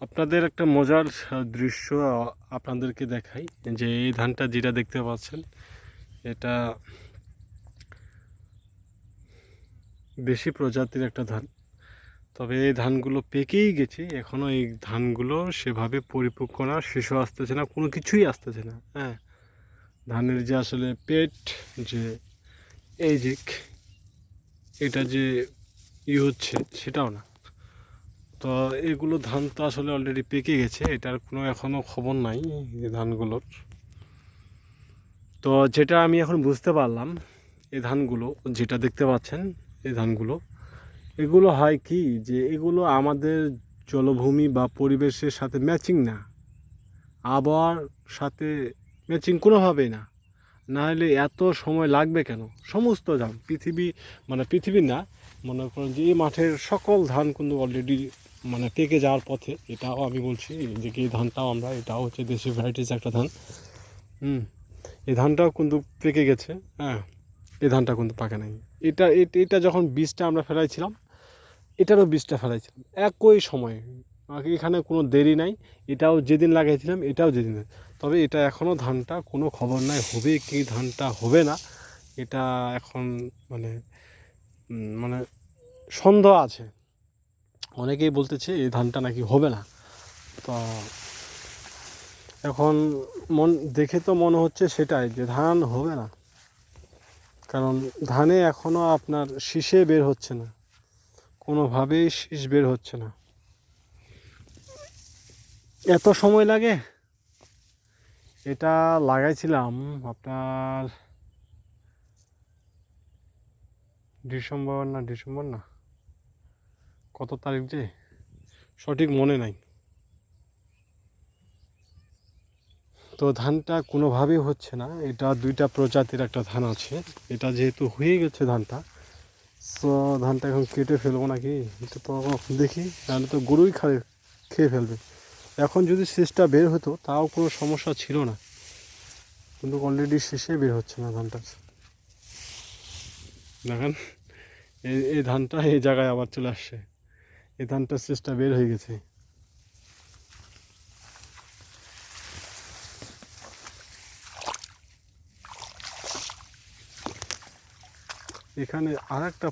আপনাদের একটা মজার দৃশ্য আপনাদেরকে দেখাই। যে এই ধানটা যেটা দেখতে পাচ্ছেন, এটা বেশি প্রজাতির একটা ধান। তবে এই ধানগুলো পেকেই গেছে এখনও এই ধানগুলো সেভাবে পরিপক্ক না, শিশু আসতেছে না, কোনো কিছুই আসতেছে না হ্যাঁ। ধানের যে আসলে পেট, যে এই যে, এটা যে ই হচ্ছে, সেটাও না। তো এগুলো ধান তো আসলে অলরেডি পেকে গেছে, এটার কোনো এখনও খবর নাই, এই ধানগুলোর। তো যেটা আমি এখন বুঝতে পারলাম, এই ধানগুলো, যেটা দেখতে পাচ্ছেন, এই ধানগুলো, এগুলো হয় কি যে এগুলো আমাদের জলভূমি বা পরিবেশের সাথে ম্যাচিং না। আবহাওয়ার সাথে ম্যাচিং কোনোভাবেই না। না হলে এত সময় লাগবে কেন? সমস্ত ধান, পৃথিবী মানে পৃথিবী না মনে করেন যে এই মাঠের সকল ধান কিন্তু অলরেডি মানে পেকে যাওয়ার পথে, এটাও আমি বলছি যে কি ধানটাও আমরা, এটাও হচ্ছে দেশি ভ্যারাইটিস একটা ধান। হুম, এই ধানটাও কিন্তু পেকে গেছে হ্যাঁ এই ধানটা কিন্তু পাকে নাই। এটা এটা যখন বীজটা আমরা ফেলাইছিলাম, এটারও বীজটা ফেলাইছিলাম, একই সময়ে। এখানে কোনো দেরি নাই, এটাও যেদিন লাগাইছিলাম, এটাও যেদিন তবে এটা এখনও ধানটা কোনো খবর নাই, হবে কি ধানটা হবে না, এটা এখন মানে মানে সন্দেহ আছে। অনেকেই বলতেছে এই ধানটা নাকি হবে না। তো এখন মন, দেখে তো মনে হচ্ছে সেটাই যে ধান হবে না। কারণ ধানে এখনও আপনার শীষে বের হচ্ছে না। কোনোভাবেই শীষ বের হচ্ছে না। এত সময় লাগে? এটা লাগাইছিলাম আপনার ডিসেম্বর না ডিসেম্বর না? কত তারিখ যে? সঠিক মনে নাই। তো ধানটা কোনোভাবেই হচ্ছে না। এটা দুইটা প্রজাতির একটা ধান আছে। এটা যেহেতু হয়ে গেছে ধানটা, তো ধানটা এখন কেটে ফেলব নাকি? এটা তো দেখি নাহলে তো গরুই খায়, খেয়ে ফেলবে। এখন যদি শেষটা বের হতো, তাও কোনো সমস্যা ছিল না। কিন্তু অলরেডি শেষে বের হচ্ছে না ধানটা। দেখেন, এই এই ধানটা এই জায়গায় আবার চলে আসছে। এই ধানটার শীষটা বের হয়ে গেছে। এখানে আর একটা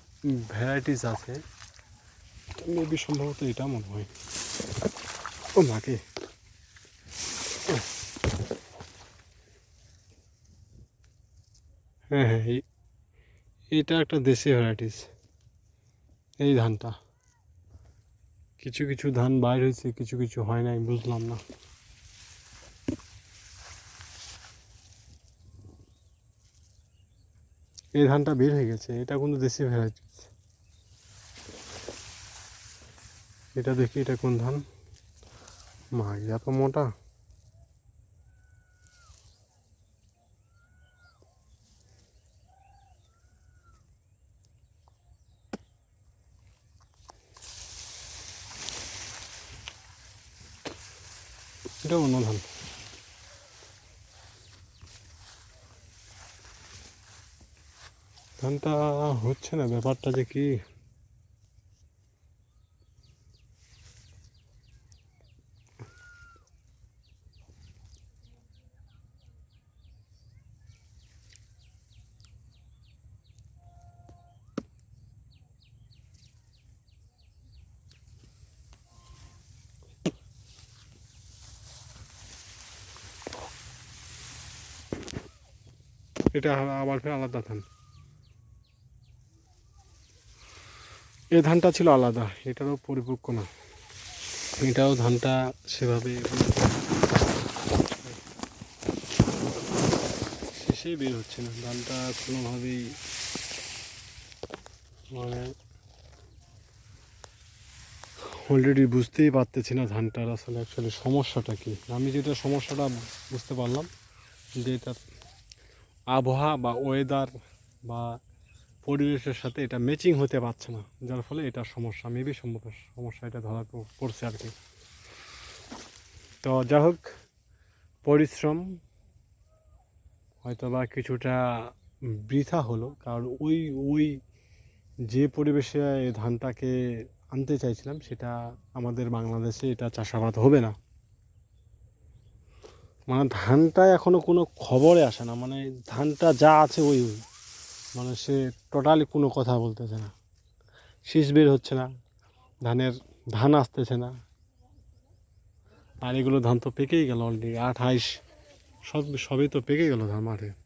ভ্যারাইটিস আছে মেবি সম্ভবত এটা মনে হয়। ও মাকে হ্যাঁ হ্যাঁ এটা একটা দেশি ভ্যারাইটিস এই ধানটা। কিছু কিছু ধান বাইর হয়েছে, কিছু কিছু হয় নাই, বুঝলাম না। এই ধানটা বের হয়ে গেছে, এটা কিন্তু দেশি ভ্যারাইটিস এটা দেখি এটা কোন ধান? মা এত মোটা। এটা অন্য ধান। ধানটা হচ্ছে না ব্যাপারটা যে কি? এটা আবার ফের আলাদা ধান। এ ধানটা ছিল আলাদা, এটারও পরিপক্ক না। এটাও ধানটা সেভাবে শেষেই বের হচ্ছে না। ধানটা কোনোভাবেই মানে অলরেডি বুঝতেই পারতেছি না ধানটার আসলে অ্যাকচুয়ালি সমস্যাটা কি। আমি যেটা সমস্যাটা বুঝতে পারলাম যে এটা আবহাওয়া বা ওয়েদার বা পরিবেশের সাথে এটা ম্যাচিং হতে পারছে না, যার ফলে এটা সমস্যা মেবি সমস্যা এটা ধরা পড়ছে আর কি। তো যা হোক, পরিশ্রম হয়তো বা কিছুটা বৃথা হলো, কারণ ওই ওই যে পরিবেশে ধানটাকে আনতে চাইছিলাম, সেটা আমাদের বাংলাদেশে এটা চাষাবাদ হবে না। মানে ধানটা এখনও কোনো খবরে আসে না মানে ধানটা যা আছে ওই ওই। মানে সে টোটালি কোনো কথা বলতেছে না। শীষ বের হচ্ছে না, ধানের ধান আসতেছে না। আর এগুলো ধান তো পেকেই গেল অলরেডি আঠাইশ, সব, সবই তো পেকে গেল ধান মাঠে।